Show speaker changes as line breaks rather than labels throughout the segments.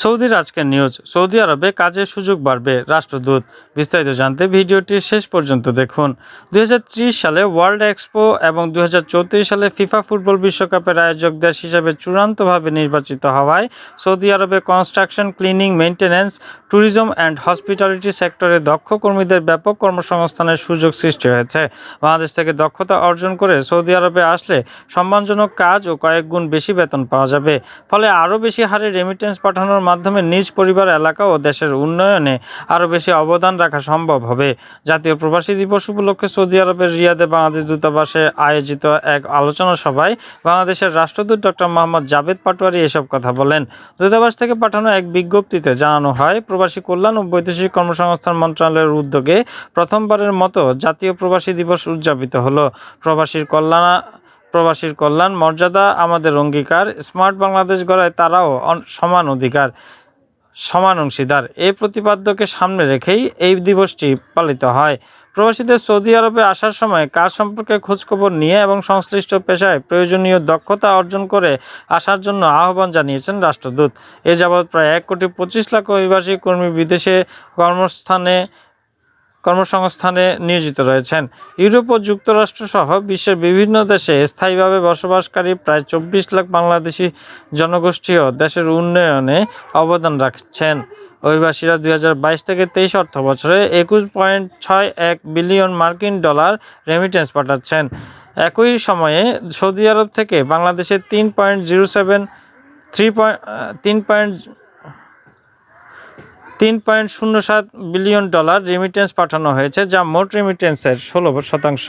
সৌদির আজকের news, Saudi আরবে কাজের সুযোগ বাড়বে রাষ্ট্রদূত। বিস্তারিত জানতে ভিডিওটি শেষ পর্যন্ত দেখুন। দুই হাজার ত্রিশ সালে ওয়ার্ল্ড এক্সপো এবং দুই হাজার চৌত্রিশ সালে ফিফা ফুটবল বিশ্বকাপের আয়োজক দেশ হিসেবে চূড়ান্তভাবে নির্বাচিত হওয়ায় সৌদি আরবে construction, cleaning maintenance tourism and hospitality সেক্টরে দক্ষ কর্মীদের ব্যাপক কর্মসংস্থানের সুযোগ সৃষ্টি হয়েছে। বাংলাদেশ থেকে দক্ষতা অর্জন করে সৌদি আরবে আসলে সম্মানজনক কাজ ও কয়েক গুণ বেশি বেতন পাওয়া যাবে। ফলে আরও বেশি হারে রেমিটেন্স পাঠানোর মাধ্যমে নিজ পরিবার, এলাকা ও দেশের উন্নয়নে আরও বেশি অবদান রাখা সম্ভব হবে। জাতীয় প্রবাসী দিবস উপলক্ষে সৌদি আরবের রিয়াদে বাংলাদেশ দূতাবাসে আয়োজিত এক আলোচনা সভায় বাংলাদেশের রাষ্ট্রদূত ডক্টর মোহাম্মদ জাভেদ পাটোয়ারি এসব কথা বলেন। দূতাবাস থেকে পাঠানো এক বিজ্ঞপ্তিতে জানানো হয়, প্রবাসী কল্যাণ ও বৈদেশিক কর্মসংস্থান মন্ত্রণালয়ের উদ্যোগে প্রথমবারের মতো জাতীয় প্রবাসী দিবস উদযাপিত হলো। প্রবাসীর কল্যাণ প্রবাসীর কল্যাণ, মর্যাদা আমাদের অঙ্গীকার, স্মার্ট বাংলাদেশ গড়ায় তারাও সমান অধিকার, সমান অংশীদার। এই প্রতিপাদ্যকে সামনে রেখেই এই দিবসটি পালিত হয়। প্রবাসীদের সৌদি আরবে আসার সময় কাজ সম্পর্কে খোঁজখবর নিয়ে এবং সংশ্লিষ্ট পেশায় প্রয়োজনীয় দক্ষতা অর্জন করে আসার জন্য আহ্বান জানিয়েছেন রাষ্ট্রদূত। এ যাবৎ প্রায় এক কোটি পঁচিশ লাখ অভিবাসী কর্মী বিদেশে কর্মস্থানে কর্মসংস্থানে নিয়োজিত রয়েছেন। ইউরোপ ও যুক্তরাষ্ট্র সহ বিশ্বের বিভিন্ন দেশে স্থায়ীভাবে বসবাসকারী প্রায় চব্বিশ লাখ বাংলাদেশি জনগোষ্ঠীও দেশের উন্নয়নে অবদান রাখছেন। অভিবাসীরা দুই হাজার বাইশ থেকে তেইশ অর্থ বছরে একুশ পয়েন্ট ছয় এক বিলিয়ন মার্কিন ডলার রেমিটেন্স পাঠাচ্ছেন। একই সময়ে সৌদি আরব থেকে বাংলাদেশে তিন point zero seven, three point, তিন পয়েন্ট তিন পয়েন্ট শূন্য সাত বিলিয়ন ডলার রেমিটেন্স পাঠানো হয়েছে, যা মোট রেমিটেন্সের ষোলো শতাংশ।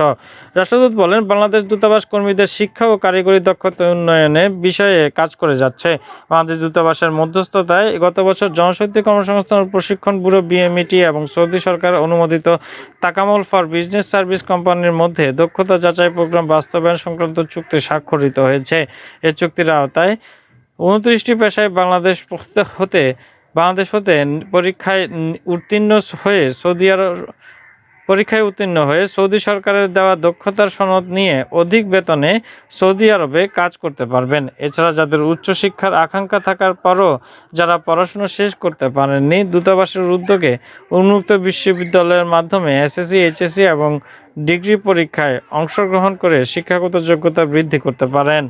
রাষ্ট্রদূত বলেন, বাংলাদেশ দূতাবাস কর্মীদের শিক্ষা ও কারিগরি দক্ষতা উন্নয়নে বিষয়ে কাজ করে যাচ্ছে। বাংলাদেশ দূতাবাসের মধ্যস্থতায় গত বছর জনশক্তি কর্মসংস্থান প্রশিক্ষণ ব্যুরো বিএমইটি এবং সৌদি সরকার অনুমোদিত তাকামল ফর বিজনেস সার্ভিস কোম্পানির মধ্যে দক্ষতা যাচাই প্রোগ্রাম বাস্তবায়ন সংক্রান্ত চুক্তি স্বাক্ষরিত হয়েছে। এ চুক্তির আওতায় উনত্রিশটি পেশায় বাংলাদেশ হতে বাংলাদেশ হতে পরীক্ষায় উত্তীর্ণ হয়ে সৌদি আরব পরীক্ষায় উত্তীর্ণ হয়ে সৌদি সরকারের দেওয়া দক্ষতার সনদ নিয়ে অধিক বেতনে সৌদি আরবে কাজ করতে পারবেন। এছাড়া যাদের উচ্চশিক্ষার আকাঙ্ক্ষা থাকার পরও যারা পড়াশোনা শেষ করতে পারেননি, দূতাবাসের উদ্যোগে উন্মুক্ত বিশ্ববিদ্যালয়ের মাধ্যমে এসএসসি, এইচএসসি এবং ডিগ্রি পরীক্ষায় অংশগ্রহণ করে শিক্ষাগত যোগ্যতা বৃদ্ধি করতে পারেন।